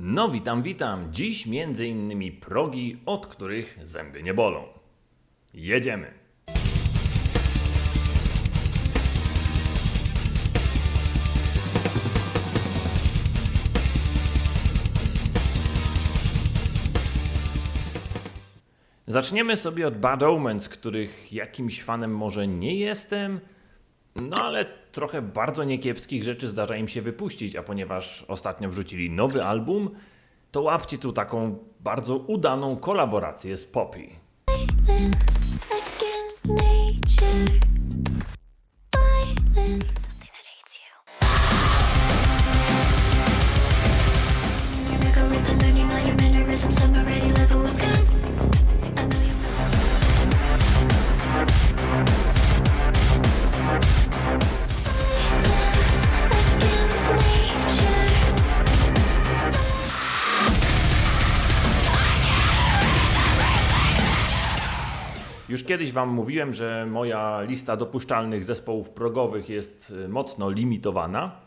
No witam, witam. Dziś między innymi progi, od których zęby nie bolą. Jedziemy. Zaczniemy sobie od Bad Omens, których jakimś fanem może nie jestem, no ale trochę bardzo niekiepskich rzeczy zdarza im się wypuścić, a ponieważ ostatnio wrzucili nowy album, to łapcie tu taką bardzo udaną kolaborację z Poppy. Against nature. Już kiedyś Wam mówiłem, że moja lista dopuszczalnych zespołów progowych jest y, mocno limitowana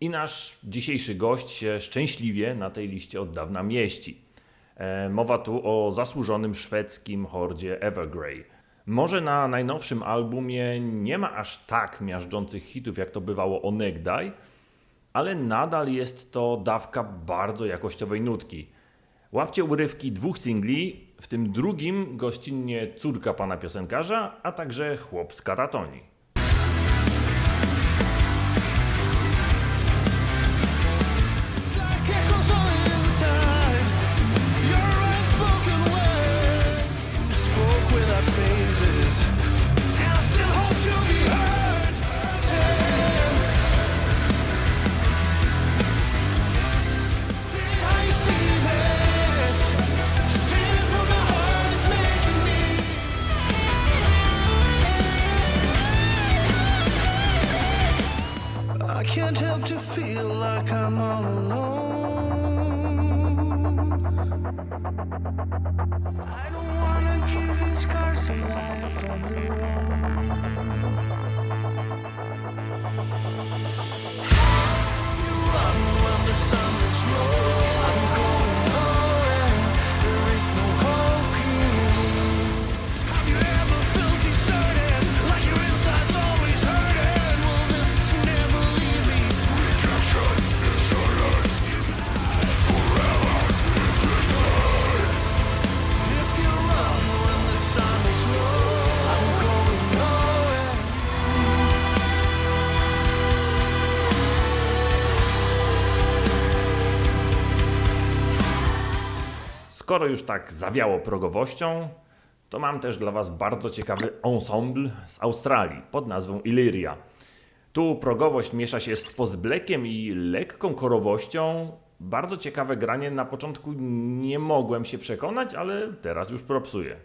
i nasz dzisiejszy gość się szczęśliwie na tej liście od dawna mieści. E, Mowa tu o zasłużonym szwedzkim hordzie Evergrey. Może na najnowszym albumie nie ma aż tak miażdżących hitów, jak to bywało onegdaj, ale nadal jest to dawka bardzo jakościowej nutki. Łapcie urywki dwóch singli, w tym drugim gościnnie córka pana piosenkarza, a także chłop z katatonii. I can't help to Skoro już tak zawiało progowością, to mam też dla Was bardzo ciekawy ensemble z Australii pod nazwą Illyria. Tu progowość miesza się z postblekiem i lekką korowością. Bardzo ciekawe granie. Na początku nie mogłem się przekonać, ale teraz już propsuję.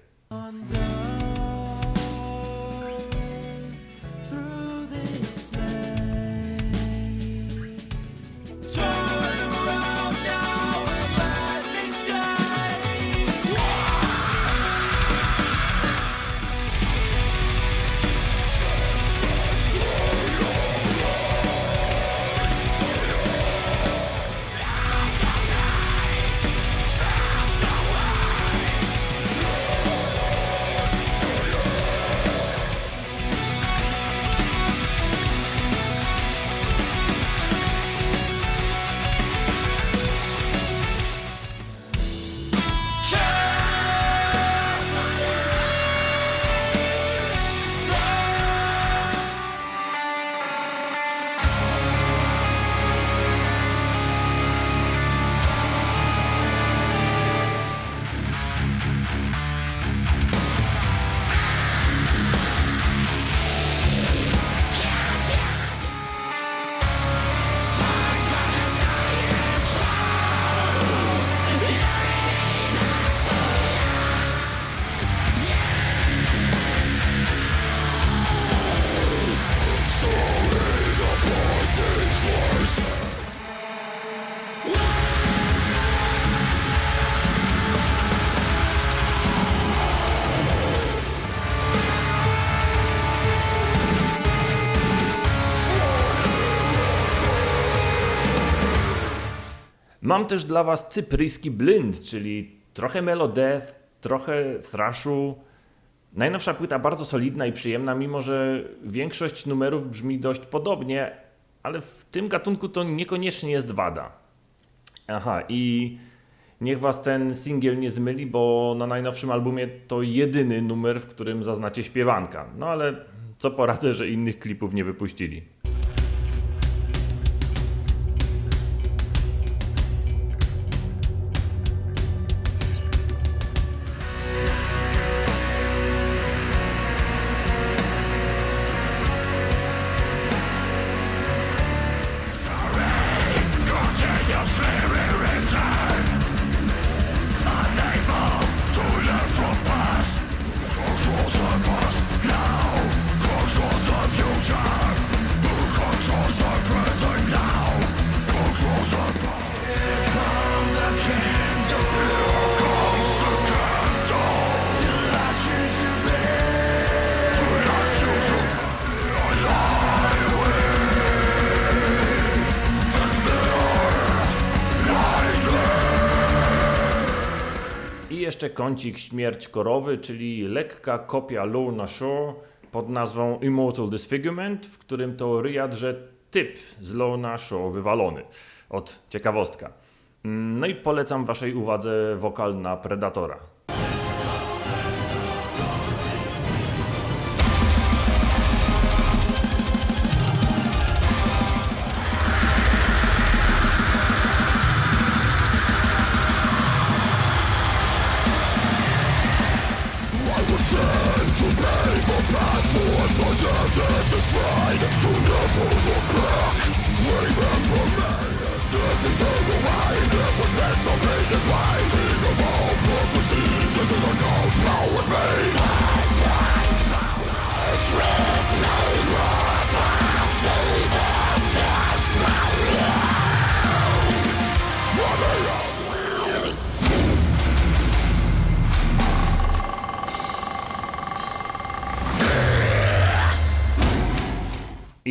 Mam też dla Was cypryjski blind, czyli trochę melodeath, trochę thrashu. Najnowsza płyta bardzo solidna i przyjemna, mimo że większość numerów brzmi dość podobnie, ale w tym gatunku to niekoniecznie jest wada. Aha, i niech Was ten singiel nie zmyli, bo na najnowszym albumie to jedyny numer, w którym zaznacie śpiewanka. No ale co poradzę, że innych klipów nie wypuścili. I jeszcze kącik Śmierć Korowy, czyli lekka kopia Lorna Shore pod nazwą Immortal Disfigurement, w którym to że typ z Lorna Shore wywalony. Od ciekawostka. Mm, No i polecam waszej uwadze wokal na Predatora.